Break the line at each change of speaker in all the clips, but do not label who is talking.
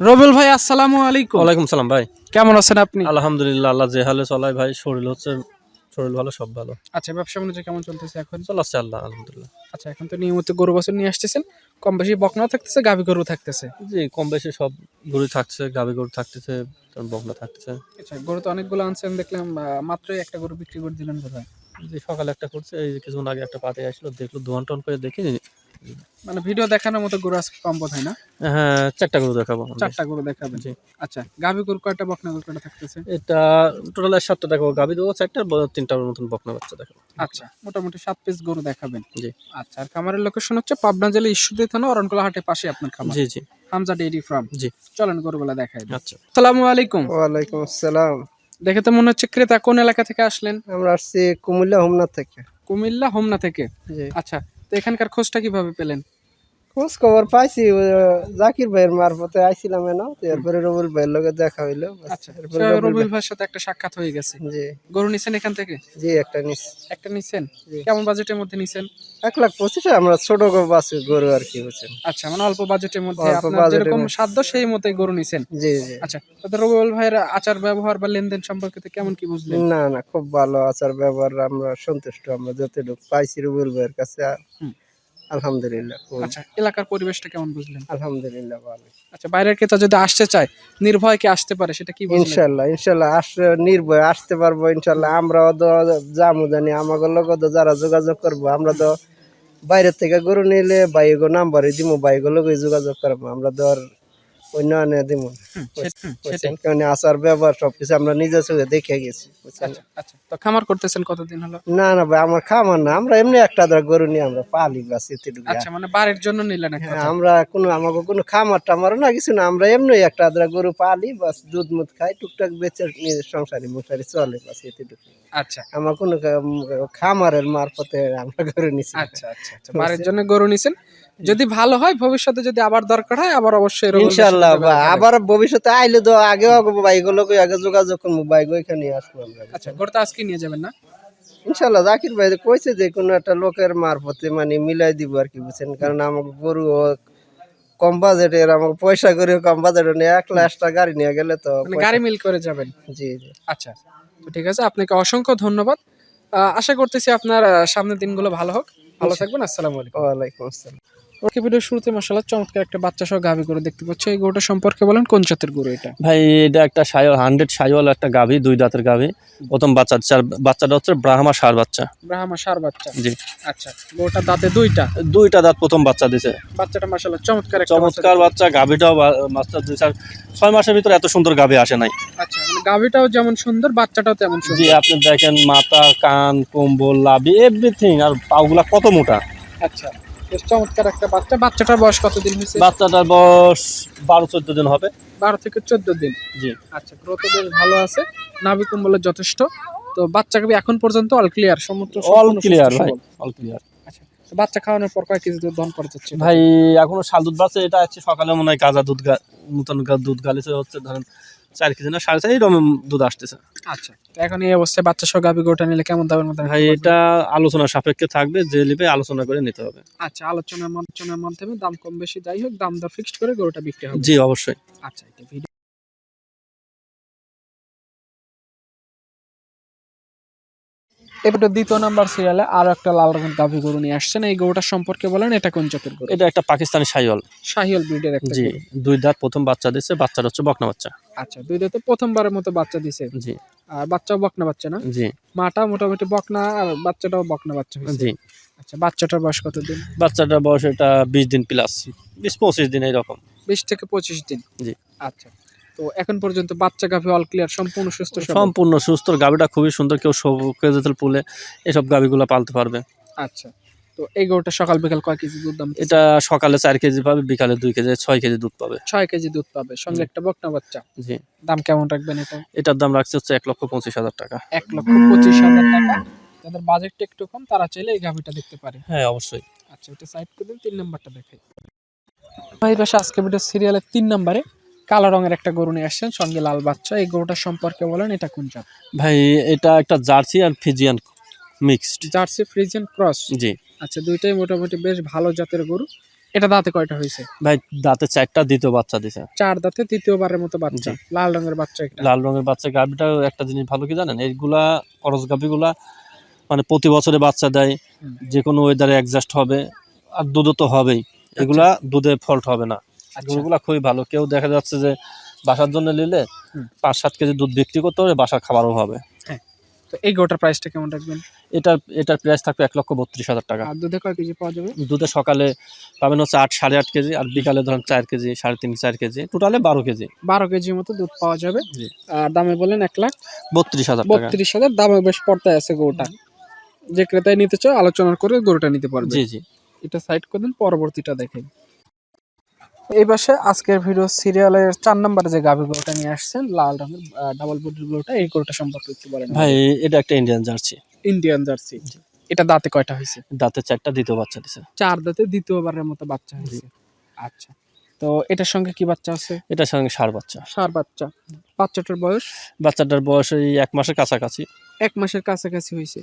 রবিউল ভাই আসসালামু আলাইকুম।
ওয়ালাইকুম সালাম ভাই।
কেমন আছেন আপনি?
আলহামদুলিল্লাহ আল্লাহ যে হালে চলাই ভাই শরীর হচ্ছে শরীর ভালো সব ভালো।
আচ্ছা ব্যবসা বাণিজ্য কেমন চলতেছে এখন?
চলাচ্ছে আল্লাহ আলহামদুলিল্লাহ।
আচ্ছা এখন তো নিয়মিত গরু বছর নিয়ে আসতেছেন। কম বেশি বকনাও থাকতেছে গাভী গরু থাকতেছে।
জি কম বেশি সব গরু থাকছে গাভী গরু থাকতেছে বকনা থাকতেছে।
আচ্ছা গরু তো অনেকগুলো আনছেন দেখলাম মাত্রই একটা গরু বিক্রি করে দিলেন বোধহয়।
যে সকালে একটা করছে এই কিছুক্ষণ আগে একটা পাতে আসলো দেখল ধোয়ান টন করে দেখি
মানে ভিডিও দেখানোর মতো গরু আজকে কম বোধ হয় না?
হ্যাঁ চারটা গরু দেখাবো
চারটা গরু দেখাবেন।
জি।
আচ্ছা গাভী গরু কয়টা বকনা গরু কয়টা থাকতেছে?
এটা টোটাল সাতটা দেখাবো গাভী দেবো চারটা তিনটার মতন বকনা বাচ্চা দেখাবো।
আচ্ছা মোটামুটি সাত পিস গরু দেখাবেন।
জি।
আচ্ছা আর খামারের লোকেশন হচ্ছে পাবনা জেলা ঈশ্বরদী থানা অরণকোলা হাটের পাশে আপনার খামার।
জি জি।
Hamza dairy farm.
জি।
চলেন গরুগুলা দেখাই দিই।
আচ্ছা।
আসসালামু আলাইকুম।
ওয়ালাইকুম আসসালাম।
দেখে তো মনে হচ্ছে ক্রেতা কোন এলাকা থেকে আসলেন?
আমরা আসছি কুমিল্লা হোমনা থেকে।
কুমিল্লা হোমনা থেকে। আচ্ছা এখানকার খোঁজটা কীভাবে পেলেন?
খোঁজ খবর পাইছি জাকির ভাইয়ের মারফতে আইছিলাম এনো এরপরে রবুল ভাইয়ের লগে দেখা হইল বাস,
আচ্ছা
রবুল
ভাইয়ের সাথে একটা সাক্ষাৎ হয়ে গেছে।
জি।
গরু নিছেন এখান থেকে?
জি একটা নিস
একটা নিছেন? কেমন বাজেটের মধ্যে নিছেন?
এক লাখ পঁচিশে আমরা ছোট বাছুর গরু আর কি বুঝছেন।
আচ্ছা মানে অল্প বাজেটের মধ্যে যেরকম সাধ্য সেই মতে গরু নিছেন।
জি জি।
আচ্ছা তাতে রবিউল ভাইয়ের আচার ব্যবহার বা লেনদেন সম্পর্কে কেমন কি বুঝলেন?
না না খুব ভালো আচার ব্যবহার আমরা সন্তুষ্ট আমরা যতটুকু পাইছি রবুল ভাইয়ের কাছে আর। আলহামদুলিল্লাহ
আচ্ছা এলাকার পরিবেশটা কেমন বুঝলেন?
আলহামদুলিল্লাহ ভালো।
আচ্ছা বাইরের ক্রেতা যদি আসতে চায় নির্ভয় কি আসতে পারে সেটা কি
ইনশাল্লাহ ইনশাল্লাহ আসলে নির্ভয় আসতে পারব ইনশাল্লাহ আমরাও তো জামু জানি আমাকে লোক তো যারা যোগাযোগ করব আমরা তো বাইরের থেকে গরু নিলে বাইগো নাম্বারই দিব বাইগো লোক যোগাযোগ করব। আমরা ধর অন্য আনে দিব
হুম, সে-
কারণ আচার ব্যবহার সবকিছু আমরা নিজে চোখে দেখে গেছি বুঝছেন?
আচ্ছা আচ্ছা। তো খামার করতেছেন কতদিন হলো?
না না ভাই আমার খামার না। আমরা এমনি একটা ধর গরু নিয়ে আমরা পালি
আচ্ছা মানে বাড়ির জন্য
হ্যাঁ, আমরা কোনো আমাকে কোনো খামার টামারও না কিছু না। আমরা এমনি একটা আদ্রা গরু পালি বাস দুধ মুধ খাই টুকটাক বেচে নিজের সংসারি মশারি চলে বাস এতটুকু
আচ্ছা।
আমার কোনো খামারের মারফতে আমরা গরু নিছি
আচ্ছা আচ্ছা আচ্ছা। বাড়ির জন্য গরু নিছেন? যদি ভালো হয় ভবিষ্যতে যদি আবার দরকার হয় আবার অবশ্যই করবেন।
আবার ভবিষ্যতে আইলে তো আগেও বাইক লোক আগে যোগাযোগ করব বাইক ওইখানে আসব আমরা।
আচ্ছা গরুটা আজকে নিয়ে যাবেন না?
ইনশাল্লাহ জাকির ভাই কইছে যে কোনো একটা লোকের মারফতে মানে মিলাই দিব আর কি বুঝছেন? কারণ আমাকে গরু কম বাজেটের আমাকে পয়সা করে কম বাজেটে নিয়ে এক লাখটা গাড়ি নিয়ে গেলে তো
মানে গাড়ি মিল করে যাবেন?
জি জি।
আচ্ছা তো ঠিক আছে আপনাকে অসংখ্য ধন্যবাদ। আশা করতেছি আপনার সামনের দিনগুলো ভালো হোক। ভালো থাকবেন আসসালামু আলাইকুম।
ওয়ালাইকুম আসসালাম।
ওকে ভিডিও শুরুতে মশালা চমৎকার একটা বাচ্চা সহ গাভী গরু দেখতে পাচ্ছি। এই গরুটা সম্পর্কে বলেন কোন জাতের গরু এটা?
ভাই এটা একটা সাইওয়াল হান্ড্রেড সাইওয়াল একটা গাভী দুই দাঁতের গাভী। প্রথম বাচ্চা আর বাচ্চাটা হচ্ছে ব্রাহ্মা সার বাচ্চা।
ব্রাহ্মা সার বাচ্চা?
জি।
আচ্ছা গরুটা দাঁতে দুইটা?
দুইটা দাঁত প্রথম বাচ্চা দিছে।
বাচ্চাটা মাশাআল্লাহ চমৎকার একটা
চমৎকার বাচ্চা গাভীটাও বাচ্চা দিছে। আর ছয় মাসের ভিতরে এত সুন্দর গাভী আসে নাই।
আচ্ছা মানে গাভীটাও যেমন সুন্দর বাচ্চাটাও তেমন সুন্দর।
জি আপনি দেখেন মাথা কান কম্বল লাভি এভরিথিং আর পাগুলা কত মোটা।
আচ্ছা। বেশ চমৎকার একটা বাচ্চা। বাচ্চাটার বয়স কতদিন হয়েছে?
বাচ্চাটার বয়স বারো চোদ্দ দিন হবে।
বারো থেকে চোদ্দ দিন।
জি।
আচ্ছা গ্রোথ বেশ ভালো আছে। নাভি কম্বলের যথেষ্ট। তো বাচ্চাকে এখন পর্যন্ত অল ক্লিয়ার সমুদ্র
অল ক্লিয়ার ভাই অল ক্লিয়ার
আচ্ছা বাচ্চা খাওয়ানোর পর কয় কেজি দুধ দহন করা যাচ্ছে?
ভাই এখনও শাল দুধ বাচ্চা এটা হচ্ছে সকালে মনে হয় গাজা দুধ গা- নতুন দুধ গালিছে হচ্ছে ধরেন চার কেজি না সাড়ে চার এরকম দুধ আসতেছে।
আচ্ছা এখন এই অবস্থায় বাচ্চা সহ গাভি গোটা নিলে কেমন দামের মধ্যে
ভাই এটা আলোচনা সাপেক্ষে থাকবে যে নেবে আলোচনা করে নিতে হবে।
আচ্ছা আলোচনার আলোচনার মাধ্যমে দাম কম বেশি যাই হোক দাম দর ফিক্সড করে গরুটা বিক্রি হবে।
জি অবশ্যই।
আচ্ছা এবারে দ্বিতীয় নাম্বার সিরিয়ালে আরও একটা লাল রঙের গাভী গরু নিয়ে আসছেন। এই গরুটা সম্পর্কে বলেন এটা কোন জাতের গরু?
এটা একটা পাকিস্তানি সাইওয়াল
শাহিয়াল ব্রিডের একটা
জি দুই দাঁত প্রথম বাচ্চা দিচ্ছে বাচ্চাটা হচ্ছে বকনা বাচ্চা।
আচ্ছা দুই দাঁতে প্রথমবারের মতো বাচ্চা দিছে।
জি।
আর বাচ্চাও বকনা বাচ্চা না?
জি।
মাটা মোটামুটি বকনা আর বাচ্চাটাও বকনা বাচ্চা
জি।
আচ্ছা বাচ্চাটার বয়স কতদিন?
বাচ্চাটার বয়স এটা বিশ দিন প্লাস বিশ পঁচিশ দিন এইরকম।
বিশ থেকে পঁচিশ দিন।
জি।
আচ্ছা। তো এখন পর্যন্ত বাচ্চা গাভী অল ক্লিয়ার সম্পূর্ণ সুস্থ
সম্পূর্ণ সুস্থ গাভিটা খুবই সুন্দর কেউ কেউ পুলে এসব গাভিগুলো পালতে পারবে।
আচ্ছা তো এই গরুটা সকাল বিকাল কয় কেজি দুধ দাম
এটা সকালে চার কেজি পাবে বিকালে দুই কেজি ছয় কেজি দুধ পাবে।
ছয় কেজি দুধ পাবে সঙ্গে একটা বকনা বাচ্চা।
জি।
দাম কেমন রাখবেন এটা?
এটার দাম রাখছে হচ্ছে এক লক্ষ পঁচিশ হাজার টাকা।
এক লক্ষ পঁচিশ হাজার টাকা। যাদের বাজেটটা একটু কম তারা চাইলে এই গাভিটা দেখতে পারে।
হ্যাঁ অবশ্যই।
আচ্ছা এটা সাইড করে দিন তিন নাম্বারটা দেখাই। ভাই পাশে আজকে ভিডিও সিরিয়ালের তিন নাম্বারে। কালো রঙের একটা গরু নিয়ে আসছেন সঙ্গে লাল বাচ্চা। এই গরুটার সম্পর্কে বলেন এটা কোন জাত?
ভাই এটা একটা জার্সি আর Friesian mixed.
Jersey Friesian cross?
জি।
আচ্ছা দুইটাই মোটামুটি বেশ ভালো জাতের গরু। এটা দাঁতে কয়টা হয়েছে?
ভাই দাঁতে চারটা দ্বিতীয় বাচ্চা দিছে।
চার দাঁতে তৃতীয়বারের মতো বাচ্চা। লাল রঙের বাচ্চা একটা।
লাল রঙের বাচ্চা গাভিটা একটা জিনিস ভালো কি জানেন? এইগুলা করস গাভিগুলা মানে প্রতি বছরে বাচ্চা দেয়। যে কোনো ওয়েদারে অ্যাডজাস্ট হবে। আর দুধও তো হবেই। এগুলা দুধে ফল্ট হবে না।
আচ্ছা
গরুগুলা খুবই ভালো। কেউ দেখা যাচ্ছে যে বাসার জন্য নিলে পাঁচ সাত কেজি দুধ বিক্রি করতে হবে বাসার খাবারও হবে।
তো এই গোটার প্রাইসটা কেমন রাখবেন?
এটার এটার প্রাইস থাকবে এক লক্ষ বত্রিশ হাজার টাকা।
আর দুধে কয় কেজি পাওয়া যাবে?
দুধে সকালে পাবেন হচ্ছে আট সাড়ে আট কেজি আর বিকালে ধরেন চার কেজি সাড়ে তিন চার কেজি টোটালে বারো কেজি।
বারো কেজির মতো দুধ পাওয়া যাবে। আর দামে বলেন এক লাখ
বত্রিশ হাজার টাকা।
বত্রিশ হাজার দামে বেশ পড়তায় আছে গরুটা। যে ক্রেতায় নিতে চায় আলোচনা করে গরুটা নিতে পারবে।
জি জি।
এটা সাইড করে দিন পরবর্তীটা দেখেন। এই পাশে আজকের ভিডিও সিরিয়ালের চার নম্বরে যে গাভী গরুটা নিয়ে আসছেন লাল রঙের ডাবল বডির গরুটা এই গরুটা সম্পর্কে একটু বলেন
ভাই এটা একটা ইন্ডিয়ান জার্সি
ইন্ডিয়ান জার্সি এটা দাঁতে কয়টা হয়েছে?
দাঁতে চারটা দ্বিতীয় বাচ্চা দিছে।
চার দাঁতে দ্বিতীয়বারের মতো বাচ্চা হয়েছে। আচ্ছা। তো এটার সঙ্গে কি বাচ্চা আছে?
এটার সঙ্গে সার বাচ্চা।
সার বাচ্চা। বাচ্চাটার বয়স?
বাচ্চাটার বয়স এই এক মাসের কাছাকাছি।
এক মাসের কাছাকাছি হয়েছে।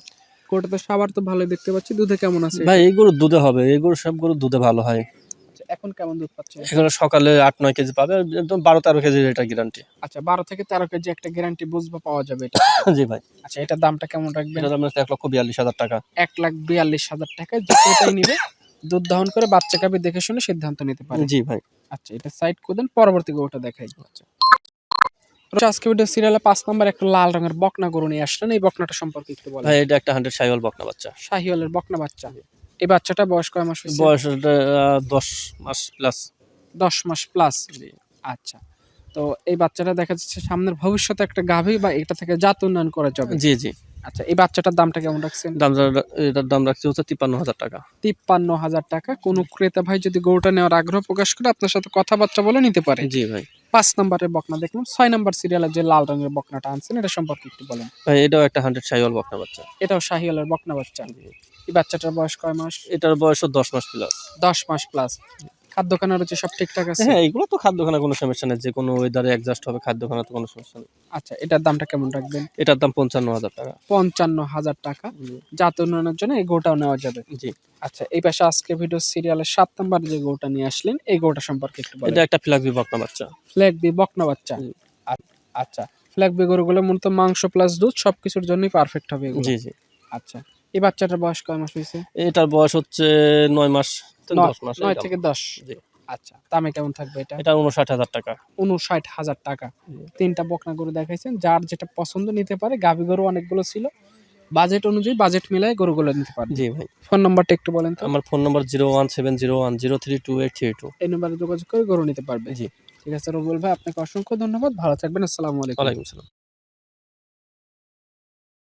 গরুটা তো সাবার তো ভালোই দেখতে পাচ্ছি। দুধে কেমন আছে?
ভাই এই গরু দুধে হবে। এই গরু সব গরু দুধে ভালো হয়।
এখন কেমন দুধ পাচ্ছে?
এখানে সকালে আট নয় কেজি পাবে একদম বারো তেরো কেজির এটা গ্যারান্টি
আচ্ছা বারো থেকে তেরো কেজি একটা গ্যারান্টি বুঝবা পাওয়া যাবে এটা।
জি ভাই।
আচ্ছা এটার দামটা কেমন রাখবেন?
এটা দাম এক লক্ষ বিয়াল্লিশ হাজার টাকা।
এক লাখ বিয়াল্লিশ হাজার টাকায় যে নিবে দুধ দহন করে বাচ্চা কাপে দেখে শুনে সিদ্ধান্ত নিতে পারে।
জি ভাই।
আচ্ছা এটা সাইড করে দেন পরবর্তী গরুটা দেখাই। আচ্ছা। আজকে ভিডিও সিরিয়ালে পাঁচ নম্বর একটা লাল রঙের বকনা গরু নিয়ে আসলেন এই বকনাটা সম্পর্কে একটু বলেন।
ভাই এটা একটা হান্ড্রেড সাইওয়াল বকনা বাচ্চা।
শাহিওয়ালের বকনা বাচ্চা। এই বাচ্চাটা বয়স কয় মাস হয়েছে?
বয়স দশ মাস প্লাস
দশ মাস প্লাস আচ্ছা। তো এই বাচ্চাটা দেখা যাচ্ছে সামনের ভবিষ্যতে একটা গাভী বা এটা থেকে জাত উন্নয়ন করা যাবে।
জি জি।
আচ্ছা এই বাচ্চাটার দামটা কেমন রাখছেন?
দাম এটার দাম রাখছি হচ্ছে তিপ্পান্ন হাজার টাকা।
তিপ্পান্ন হাজার টাকা। কোনো ক্রেতা ভাই যদি গরুটা নেওয়ার আগ্রহ প্রকাশ করে আপনার সাথে কথাবার্তা বলে নিতে পারে।
জি ভাই।
পাঁচ নম্বরের বকনা দেখলাম। ছয় নম্বর সিরিয়ালের যে লাল রঙের বকনাটা আনছেন এটা সম্পর্কে একটু বলেন।
ভাই এটাও একটা হান্ড্রেড সাইওয়াল বকনা বাচ্চা।
এটাও শাহিওয়ালের বকনা বাচ্চা। এই বাচ্চাটার বয়স কয় মাস?
এটার বয়সও দশ মাস প্লাস
দশ মাস প্লাস খাদ্য খানার হচ্ছে সব ঠিকঠাক আছে?
হ্যাঁ এইগুলো তো খাদ্যখানা কোনো সমস্যা নেই। যে কোনো ওয়েদারে অ্যাডজাস্ট হবে খাদ্যখানা তো কোনো সমস্যা নেই।
আচ্ছা এটার দামটা কেমন রাখবেন?
এটার দাম পঞ্চান্ন হাজার টাকা।
পঞ্চান্ন হাজার টাকা। জাত উন্নয়নের জন্য এই গোটাও নেওয়া যাবে।
জি।
আচ্ছা এই পাশে আজকে ভিডিও সিরিয়ালের সাত নম্বর যে গোটা নিয়ে আসলেন এই গোটা সম্পর্কে একটু
এটা একটা ফ্ল্যাগ বকনা বাচ্চা।
ফ্ল্যাগ বি বকনা বাচ্চা। আচ্ছা ফ্ল্যাগ বি গরুগুলো মূলত মাংস প্লাস দুধ সবকিছুর জন্যই পারফেক্ট হবে এগুলো।
জি জি।
আচ্ছা। এই বাচ্চাটার বয়স কয় মাস হয়েছে?
এটার বয়স হচ্ছে নয় মাস দশ মাস
নয় থেকে দশ। আচ্ছা দামে কেমন থাকবে এটা?
এটা উনষাট হাজার টাকা।
উনষাট হাজার টাকা। তিনটা বকনা গরু দেখাইছেন যার যেটা পছন্দ নিতে পারে গাভী গরু অনেকগুলো ছিল। বাজেট অনুযায়ী বাজেট মিলায় গরুগুলো নিতে পারে।
জি ভাই।
ফোন নাম্বারটা একটু বলেন তো।
আমার phone number zero one seven zero one zero three two eight three two.
এই নাম্বারে যোগাযোগ করে গরু নিতে পারবে।
জি।
ঠিক আছে রবুল ভাই আপনাকে অসংখ্য ধন্যবাদ। ভালো থাকবেন। আসসালামু আলাইকুম।
ওয়ালাইকুম সালাম